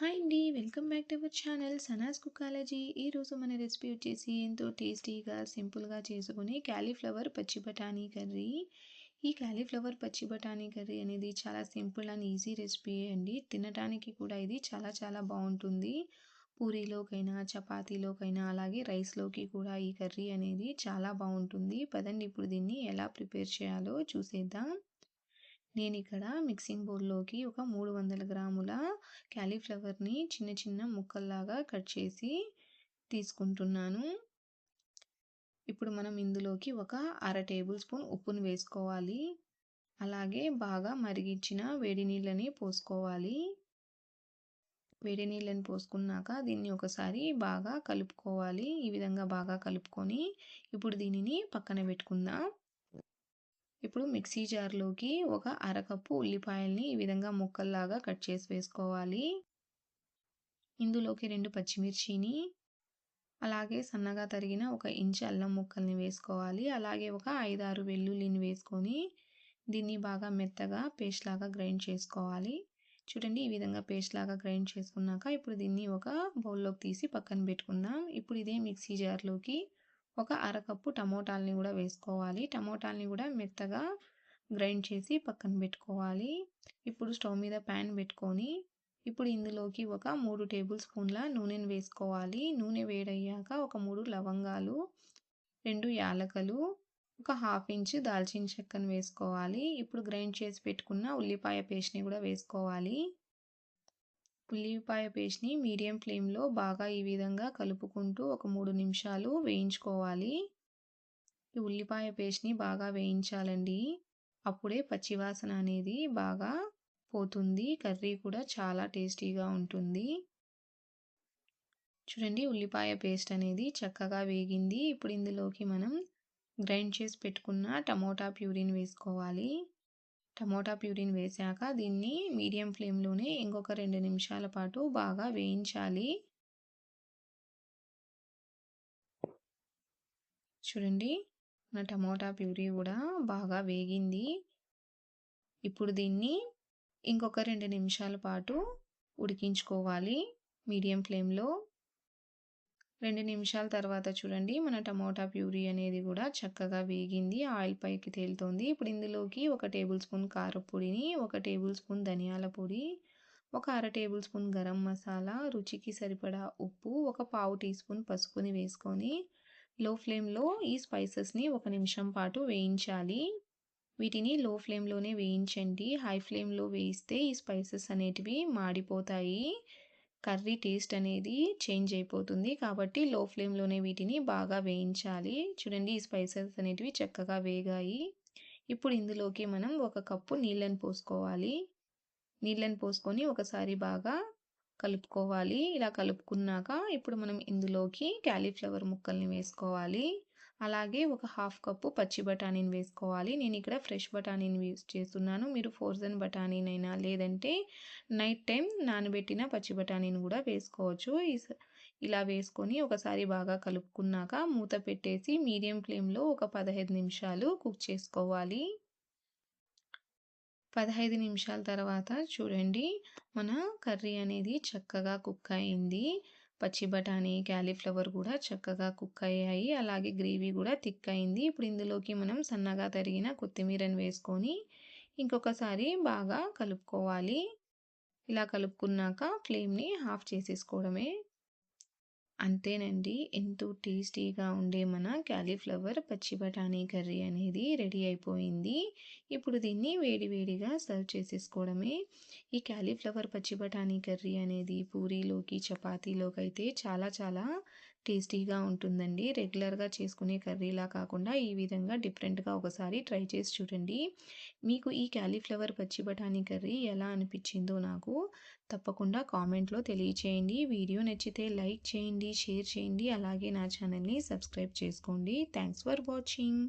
Hi అండి. Welcome back to our channel Sana's cookology ఈరోజు మన రెసిపీ వచ్చేసి ఎంతో టేస్టీగా సింపుల్గా చేసుకుని క్యాలీఫ్లవర్ పచ్చి బఠానీ కర్రీ. ఈ క్యాలీఫ్లవర్ పచ్చి బఠానీ కర్రీ అనేది చాలా సింపుల్ అండ్ ఈజీ రెసిపీ అండి. తినడానికి కూడా ఇది చాలా చాలా బాగుంటుంది. పూరీలోకైనా చపాతీలోకైనా అలాగే రైస్లోకి కూడా ఈ కర్రీ అనేది చాలా బాగుంటుంది. పదండి ఇప్పుడు దీన్ని ఎలా ప్రిపేర్ చేయాలో చూసేద్దాం. నేను ఇక్కడ మిక్సింగ్ బౌల్లోకి ఒక మూడు వందల గ్రాముల క్యాలీఫ్లవర్ని చిన్న చిన్న ముక్కల్లాగా కట్ చేసి తీసుకుంటున్నాను. ఇప్పుడు మనం ఇందులోకి ఒక అర టేబుల్ స్పూన్ ఉప్పును వేసుకోవాలి. అలాగే బాగా మరిగించిన వేడి నీళ్ళని పోసుకోవాలి. వేడి నీళ్ళని పోసుకున్నాక దీన్ని ఒకసారి బాగా కలుపుకోవాలి. ఈ విధంగా బాగా కలుపుకొని ఇప్పుడు దీనిని పక్కన పెట్టుకుందాం. ఇప్పుడు మిక్సీ జార్లోకి ఒక అరకప్పు ఉల్లిపాయల్ని ఈ విధంగా ముక్కల్లాగా కట్ చేసి వేసుకోవాలి. ఇందులోకి రెండు పచ్చిమిర్చిని అలాగే సన్నగా తరిగిన ఒక ఇంచు అల్లం ముక్కల్ని వేసుకోవాలి. అలాగే ఒక ఐదారు వెల్లుల్లిని వేసుకొని దీన్ని బాగా మెత్తగా పేస్ట్ లాగా గ్రైండ్ చేసుకోవాలి. చూడండి ఈ విధంగా పేస్ట్ లాగా గ్రైండ్ చేసుకున్నాక ఇప్పుడు దీన్ని ఒక బౌల్లోకి తీసి పక్కన పెట్టుకుందాం. ఇప్పుడు ఇదే మిక్సీ జార్లోకి ఒక అరకప్పు టమోటాలని కూడా వేసుకోవాలి. టమోటాలని కూడా మెత్తగా గ్రైండ్ చేసి పక్కన పెట్టుకోవాలి. ఇప్పుడు స్టవ్ మీద ప్యాన్ పెట్టుకొని ఇప్పుడు ఇందులోకి ఒక మూడు టేబుల్ స్పూన్ల నూనెను వేసుకోవాలి. నూనె వేడయ్యాక ఒక మూడు లవంగాలు రెండు యాలకలు ఒక హాఫ్ ఇంచ్ దాల్చిన చెక్కను వేసుకోవాలి. ఇప్పుడు గ్రైండ్ చేసి పెట్టుకున్న ఉల్లిపాయ పేస్ట్ని కూడా వేసుకోవాలి. ఉల్లిపాయ పేస్ట్ని మీడియం ఫ్లేమ్లో బాగా ఈ విధంగా కలుపుకుంటూ ఒక మూడు నిమిషాలు వేయించుకోవాలి. ఈ ఉల్లిపాయ పేస్ట్ని బాగా వేయించాలండి. అప్పుడే పచ్చివాసన అనేది బాగా పోతుంది. కర్రీ కూడా చాలా టేస్టీగా ఉంటుంది. చూడండి ఉల్లిపాయ పేస్ట్ అనేది చక్కగా వేగింది. ఇప్పుడు ఇందులోకి మనం గ్రైండ్ చేసి పెట్టుకున్న టమోటా ప్యూరీని వేసుకోవాలి. టమోటా ప్యూరీని వేసాక దీన్ని మీడియం ఫ్లేమ్లోనే ఇంకొక రెండు నిమిషాల పాటు బాగా వేయించాలి. చూడండి నా టమోటా ప్యూరీ కూడా బాగా వేగింది. ఇప్పుడు దీన్ని ఇంకొక రెండు నిమిషాల పాటు ఉడికించుకోవాలి. మీడియం ఫ్లేమ్లో రెండు నిమిషాల తర్వాత చూడండి. మన టమోటా ప్యూరీ అనేది కూడా చక్కగా వేగింది. ఆయిల్ పైకి తేలుతుంది. ఇప్పుడు ఇందులోకి ఒక టేబుల్ స్పూన్ కారపొడిని ఒక టేబుల్ స్పూన్ ధనియాల పొడి ఒక అర టేబుల్ స్పూన్ గరం మసాలా రుచికి సరిపడా ఉప్పు ఒక పావు టీ స్పూన్ పసుపుని వేసుకొని లో ఫ్లేమ్లో ఈ స్పైసెస్ని ఒక నిమిషం పాటు వేయించాలి. వీటిని లో ఫ్లేమ్లోనే వేయించండి. హై ఫ్లేమ్లో వేయిస్తే ఈ స్పైసెస్ అనేటివి మాడిపోతాయి. కర్రీ టేస్ట్ అనేది చేంజ్ అయిపోతుంది. కాబట్టి లో ఫ్లేమ్లోనే వీటిని బాగా వేయించాలి. చూడండి ఈ స్పైసెస్ అనేటివి చక్కగా వేగాయి. ఇప్పుడు ఇందులోకి మనం ఒక కప్పు నీళ్ళని పోసుకోవాలి. నీళ్ళని పోసుకొని ఒకసారి బాగా కలుపుకోవాలి. ఇలా కలుపుకున్నాక ఇప్పుడు మనం ఇందులోకి క్యాలీఫ్లవర్ ముక్కల్ని వేసుకోవాలి. అలాగే ఒక హాఫ్ కప్పు పచ్చి బఠానీని వేసుకోవాలి. నేను ఇక్కడ ఫ్రెష్ బఠానీని యూస్ చేస్తున్నాను. మీరు ఫోర్జన్ బఠానీనైనా లేదంటే నైట్ టైం నానబెట్టిన పచ్చి బఠానీని కూడా వేసుకోవచ్చు. ఇలా వేసుకొని ఒకసారి బాగా కలుపుకున్నాక మూత పెట్టేసి మీడియం ఫ్లేమ్లో ఒక పదహైదు నిమిషాలు కుక్ చేసుకోవాలి. పదహైదు నిమిషాల తర్వాత చూడండి మన కర్రీ అనేది చక్కగా కుక్ అయింది. పచ్చి బఠానీ క్యాలీఫ్లవర్ కూడా చక్కగా కుక్ అయ్యాయి. అలాగే గ్రేవీ కూడా థిక్ అయింది. ఇప్పుడు ఇందులోకి మనం సన్నగా తరిగిన కొత్తిమీరని వేసుకొని ఇంకొకసారి బాగా కలుపుకోవాలి. ఇలా కలుపుకున్నాక ఫ్లేమ్ని ఆఫ్ చేసేసుకోవడమే అంతేనండి. ఎంతో టేస్టీగా ఉండే మన క్యాలీఫ్లవర్ పచ్చి బఠానీ కర్రీ అనేది రెడీ అయిపోయింది. ఇప్పుడు దీన్ని వేడివేడిగా సర్వ్ చేసేసుకోవడమే. ఈ క్యాలీఫ్లవర్ పచ్చి బఠానీ కర్రీ అనేది పూరీలోకి చపాతీలోకి అయితే చాలా చాలా టేస్టీగా ఉంటుందండి. రెగ్యులర్గా చేసుకునే కర్రీలా కాకుండా ఈ విధంగా డిఫరెంట్గా ఒకసారి ట్రై చేసి చూడండి. మీకు ఈ క్యాలీఫ్లవర్ పచ్చి బఠానీ కర్రీ ఎలా అనిపించిందో నాకు తప్పకుండా కామెంట్లో తెలియచేయండి. వీడియో నచ్చితే లైక్ చేయండి షేర్ చేయండి. అలాగే నా ఛానల్ని సబ్స్క్రైబ్ చేసుకోండి. Thanks for watching.